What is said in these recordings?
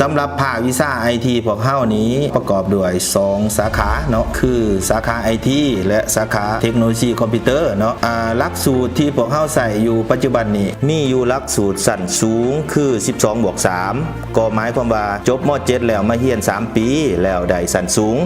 สำหรับภาควิชาไอทีพวกเฮานี้ประกอบด้วย 2 สาขาเนาะคือสาขาไอทีและสาขาเทคโนโลยีคอมพิวเตอร์เนาะอ่าหลักสูตรที่พวกเฮาใส่อยู่ปัจจุบันนี้มีอยู่หลักสูตรสั้นสูงคือ 12บวก3ก็หมายความว่าจบม .7 แล้วมาเฮียน 3 ปีแล้วได้สั้นสูง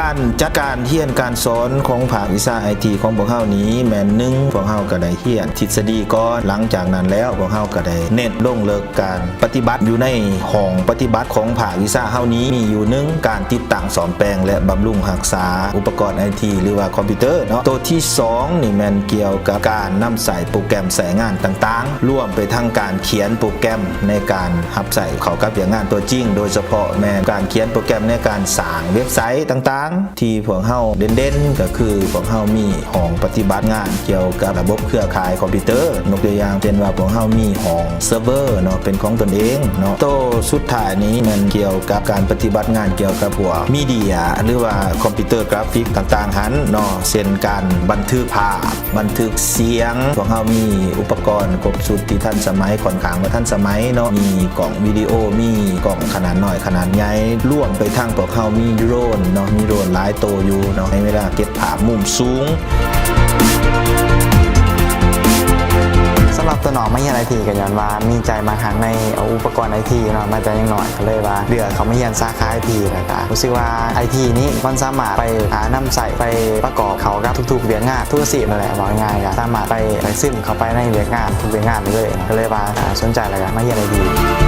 การจัดการเรียนการสอนของภาควิชาไอทีของพวกเฮานี้แม่นหนึ่งพวกเฮาก็ได้เรียนทฤษฎีก่อนหลังจากนั้นแล้วพวกเฮาก็ได้เน้นลงเลิกการปฏิบัติอยู่ในห้องปฏิบัติของภาควิชาเฮานี้มีอยู่หนึ่งการติดตั้งสอมแปลง และบำรุงรักษาอุปกรณ์ไอทีหรือว่าคอมพิวเตอร์เนาะตัวที่สองนี่แม่นเกี่ยวกับการนำใส่โปรแกรมใส่งานต่างๆร่วมไปทั้งการเขียนโปรแกรมในการหับใส่เข้ากับอย่างงานตัวจริง โดยเฉพาะแม่นการเขียนโปรแกรมในการสร้างเว็บไซต์ต่างๆที่พวกเฮาเด่นๆ ก็คือพวกเฮามีห้องปฏิบัติงานเกี่ยวกับระบบเครือข่ายคอมพิวเตอร์ยกตัวอย่างเป็นว่าพวกเฮามีห้องเซิร์ฟเวอร์เนาะเป็นของตนเองเนาะโตสุดท้ายนี้มันเกี่ยวกับการปฏิบัติงานเกี่ยวกับพวกมีเดียหรือว่าคอมพิวเตอร์กราฟิกต่างๆหันเนาะเช่นการบันทึกภาพบันทึกเสียงพวกเฮามีอุปกรณ์ครบสุดที่ทันสมัยค่อนข้างว่าทันสมัยเนาะมีกล่องวิดีโอมีกล่องขนาดหน้อยขนาดใหญ่ร่วมไปทางพวกเฮามีโดรนเนาะมีโดรนหลายโตอยู่เนาะให้เวลาเก็บภามุมสูงสำหรับตัวหนอไม่เฮียนไอทีกับย้อนว่ามีใจมาทางในเอาอุปกรณ์ไอทีเนาะมาแต่ยังหน่อยก็เลยว่าเดือเขาไม่เฮียนสาขาไอทีแล้วก็รู้สึกว่าไอทีนี้มันสามารถไปหานำใส่ไปประกอบเขากับทุกๆเวียงงานทุกอาชีพนั่นแหละบอกง่ายๆก็สามารถไปไปซึมเข้าไปในเวียงงานทุกเวียงงานเลยก็เลยว่าสนใจแล้วก็มาเฮียนไอทียนเ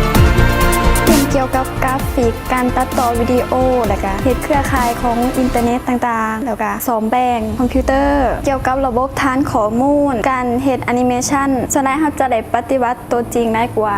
กี่ยวกับกราฟิก การตัดต่อวิดีโอแล้วก็เฮ็ดเครือข่ายของอินเทอร์เน็ตต่างๆ แล้วก็สอมแบ่งคอมพิวเตอร์ เกี่ยวกับระบบฐานข้อมูล การเฮ็ดแอนิเมชันส่วนใหญ่เราจะได้ปฏิบัติตัวจริงได้กว่า